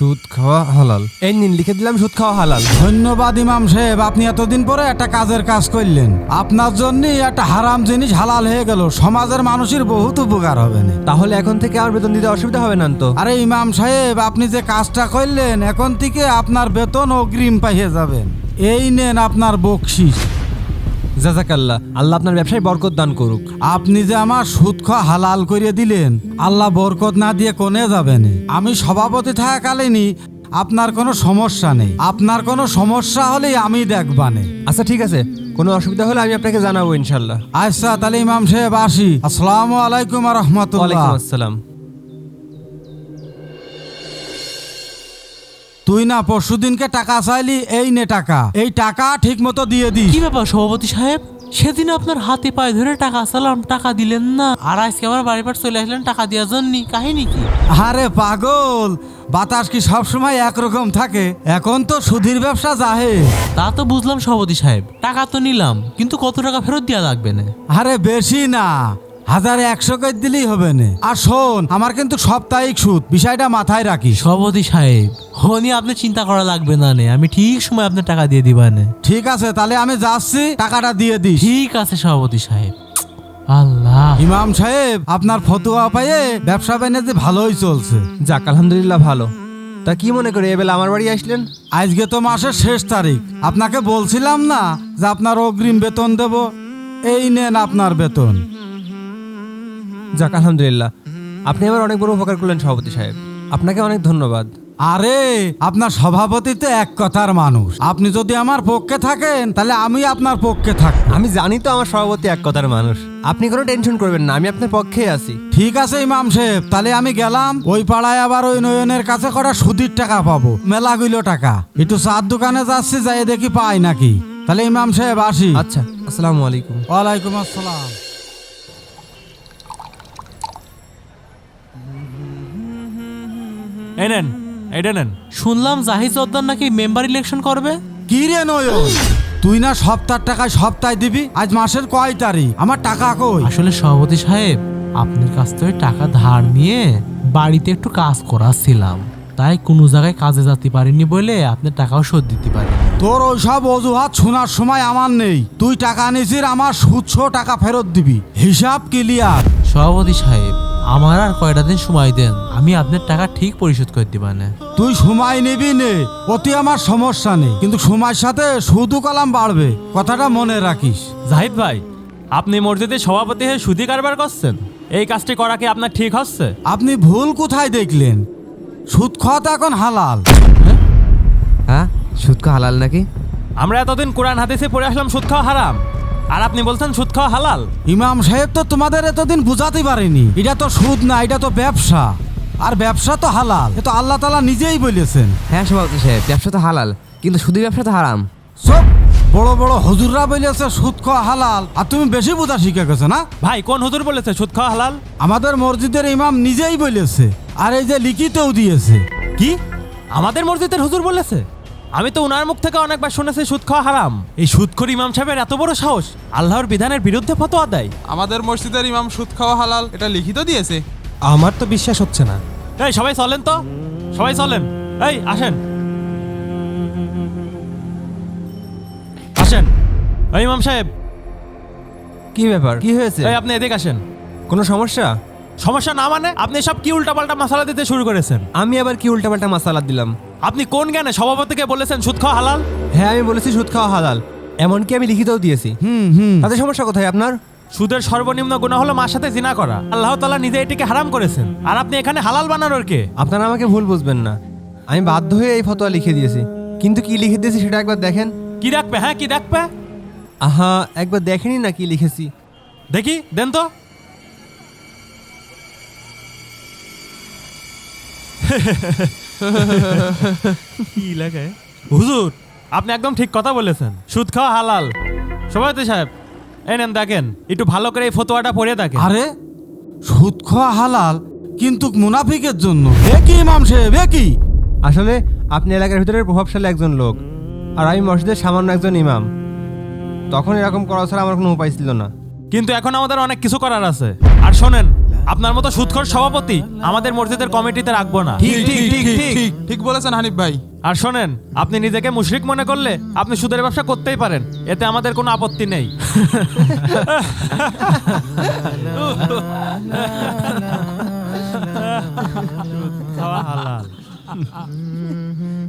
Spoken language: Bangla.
সুদ খাওয়া হালাল। এই নিন লিখে দিলাম সুদ খাওয়া হালাল। ধন্যবাদ ইমাম সাহেব। আপনি এতদিন পরে একটা কাজের কাজ করলেন। আপনার জন্য একটা হারাম জিনিস হালাল হয়ে গেল। সমাজের মানুষের বহুত উপকার হবে না। তাহলে এখন থেকে আর বেতন দিতে অসুবিধা হবে না তো? আরে ইমাম সাহেব আপনি যে কাজটা করলেন এখন থেকে আপনার বেতন অগ্রিম পাইয়ে যাবেন। এই নেন আপনার বকশিস জাজাকাল্লাহ আল্লাহ আপনার ব্যবসায় বরকত দান করুক। আপনি যে আমার সুদ খাওয়া হালাল করিয়ে দিলেন আল্লাহ বরকত না দিয়ে কোনে যাবেন আমি সভাপতি থাকাকালীনই আপনার কোনো সমস্যা নেই। আপনার কোনো সমস্যা হলেই আমি দেখবানে আচ্ছা ঠিক আছে। কোনো অসুবিধা হলে আমি আপনাকে জানাব ইনশাল্লাহ। আচ্ছা তাহলে ইমাম সাহেব আসি। আসসালামু আলাইকুম রহমতুল্লাহ। আসসালাম। তুই না পরশুদিনকে টাকা চাইলি এই নে টাকা। এই টাকা ঠিক মতো দিয়ে দিস। কি ব্যাপার সভাপতি সাহেব? সেদিন আপনার হাতে পায়ে ধরে টাকা চালাম টাকা দিলেন না। আর আজকে আমার বাড়ি পার চলে আসলেন টাকা দেওয়ার জন্য। কাহিনী কি? আরে পাগল বাতাস কি সবসময় একরকম থাকে? এখন তো সুধীর ব্যবসা যাহে তা তো বুঝলাম সভাপতি সাহেব টাকা তো নিলাম কিন্তু কত টাকা ফেরত দেওয়া লাগবে না? আরে বেশি না। হাজার একশো করে দিলেই হবে না। আর শোন আমার কিন্তু সাপ্তাহিক সুদ বিষয়টা মাথায় রাখিস। সভাপতি সাহেব হনি আপনি চিন্তা করা লাগবে না নে আমি ঠিক সময় আপনার টাকা দিয়ে দিবানে ঠিক আছে তাহলে আমি যাচ্ছি টাকাটা দিয়ে দিস। ঠিক আছে সভাপতি সাহেব। আল্লাহ। ইমাম সাহেব আপনার ফতুয়া পাইয়ে ব্যবসা বাণিজ্য ভালোই চলছে। যাক আলহামদুলিল্লাহ ভালো। তা কি মনে করে এবেলা আমার বাড়ি আসলেন? আজকে তো মাসের শেষ তারিখ। আপনাকে বলছিলাম না যে আপনার অগ্রিম বেতন দেব। এই নেন আপনার বেতন। যাক আলহামদুলিল্লাহ। আপনি আমার অনেক বড় উপকার করলেন সভাপতি সাহেব। আপনাকে অনেক ধন্যবাদ। আরে আপনার সভাপতি তো এক কথার মানুষ। আপনি যদি আমার পক্ষে থাকেন তাহলে আমি আপনার পক্ষে থাকব। আমি জানি তো আমার সভাপতি এক কথার মানুষ। আপনি কোনো টেনশন করবেন না আমি আপনার পক্ষেই আছি। ঠিক আছে ইমাম সাহেব। তাহলে আমি গেলাম ওই পাড়ায় আবার ওই নয়নের কাছে করা সুদির টাকা পাবো। মেলাগুলো টাকা। একটু চার দোকানে যাচ্ছি যাই দেখি পাই নাকি। তাহলে ইমাম সাহেব আসি। আচ্ছা আসসালামু আলাইকুম। ওয়ালাইকুম আসসালাম। এই নেন এটা নেন। শুনলাম জাহিদ জর্দার নাকি মেম্বার ইলেকশন করবে। কি রে নয়ন? তুই না সপ্তাহ টাকায় সপ্তাহে দিবি আজ মাসের কয় তারিখ? আমার টাকা কই? আসলে সভাপতি সাহেব আপনার কাছ থেকে টাকা ধার নিয়ে বাড়িতে একটু কাজ করাচ্ছিলাম তাই কোনো জায়গায় কাজে যেতে পারিনি বলে আপনার টাকাও শোধ দিতে পারিনি। তোর ওইসব অজুহাত শোনার সময় আমার নেই। তুই টাকা নিছিস আমার সুদছ টাকা ফেরত দিবি। হিসাব ক্লিয়ার সভাপতি সাহেব আমার আর কয়টা দিন সময় দেন? আমি আপনার টাকা ঠিক পরিশোধ করে দিবানে তুই সময় নিবি নে অতি আমার সমস্যা নেই কিন্তু সময়ের সাথে সুদু কলাম বাড়বে কথাটা মনে রাখিস। জাহিদ ভাই আপনি মসজিদের সভাপতি হয়ে সুদি কারবার করছেন? এই কাজটি করা কি আপনার ঠিক হচ্ছে? আপনি ভুল কোথায় দেখলেন? সুদ খাওয়া তো এখন হালাল। হ্যাঁ? সুদ কা হালাল নাকি? আমরা এতদিন কোরআন হাদিসে পড়ে আসলাম সুদ খাওয়া হারাম। আর আপনি বলছেন সুদ খাওয়া হালাল? ইমাম সাহেব তো তোমাদের এতদিন বুঝাতে পারেনি। এটা তো সুদ না এটা তো ব্যবসা। আর ব্যবসা তো হালাল। এ তো আল্লাহ তালা নিজেই বলেছেন। হ্যাঁ সভাপতি সাহেব ব্যবসা তো হালাল কিন্তু শুধু ব্যবসা তো হারাম। সব বড় বড় হুজুররা বলেছে সুদ খাওয়া হালাল। আর তুমি বেশি বোঝা শিখে গেছো না? ভাই কোন হুজুর বলেছে সুদ খাওয়া হালাল? আমাদের মসজিদের ইমাম নিজেই বলেছে। আর এই যে লিখিতেও দিয়েছে। কি? আমাদের মসজিদের হুজুর বলেছে? আমি তো উনার মুখ থেকে অনেকবার শুনেছি সুদ খাওয়া হারাম। এই সুদখোর ইমাম সাহেবের এত বড় সাহস আল্লাহর বিধানের বিরুদ্ধে ফতোয়া দেয়। আমাদের মসজিদের ইমাম সুদ খাওয়া হালাল এটা লিখিত দিয়েছে। আমার তো বিশ্বাস হচ্ছে না। এই সবাই চলেন তো। সবাই চলেন। এই আসেন। আসেন। এই ইমাম সাহেব। কি ব্যাপার? কি হয়েছে? এই আপনি এদিকে আসেন। কোনো সমস্যা? সমস্যা না মানে আপনি সব কি উল্টাপাল্টা মশলা দিতে শুরু করেছেন? আমি আবার কি উল্টাপাল্টা মাসালা দিলাম? আপনি কোন জ্ঞানে? সভাপতিকে বলেছেন সুদ খাওয়া হালাল? হ্যাঁ আমি বলেছি সুদ খাওয়া হালাল। এমনকি আমি লিখিতও দিয়েছি। হুম হুম। তাতে সমস্যা কোথায় আপনার? সুদের সর্বনিম্ন গুণ হলো মার সাথে জিনা করা। আল্লাহ তাআলা নিজে এটিকে হারাম করেছেন। আর আপনি এখানে হালাল বানানোর কে? আপনারা আমাকে ভুল বুঝবেন না। আমি বাধ্য হয়ে এই ফতোয়া লিখে দিয়েছি। কিন্তু কি লিখে দিয়েছি সেটা একবার দেখেন। কি রাখবে হ্যাঁ কি রাখবে আহা একবার দেখেনি না কি লিখেছি। দেখি দেন তো। কি লাগে হুজুর আপনি একদম ঠিক কথা বলেছেন। সুদ খাওয়া হালাল। সভাপতি সাহেব এই নেন দেখেন একটু ভালো করে এই ফতোয়াটা পড়ে থাকে আরে সুদ খাওয়া হালাল কিন্তু মুনাফিকের জন্য। একই ইমাম সাহেব এ কি? আসলে আপনি এলাকার ভিতরে প্রভাবশালী একজন লোক আর আমি মসজিদের সামান্য একজন ইমাম। তখন এরকম করা ছাড়া আমার কোনো উপায় ছিল না। কিন্তু এখন আমাদের অনেক কিছু করার আছে। আর শোনেন আপনার মতো সুৎখর সভাপতি আমাদের মসজিদের কমিটিতে রাখব না। ঠিক ঠিক ঠিক ঠিক ঠিক। বলেছেন হানিফ ভাই। আর শোনেন আপনি নিজেকে মুশরিক মনে করলে আপনি সুদের ব্যবসা করতেই পারেন এতে আমাদের কোনো আপত্তি নেই।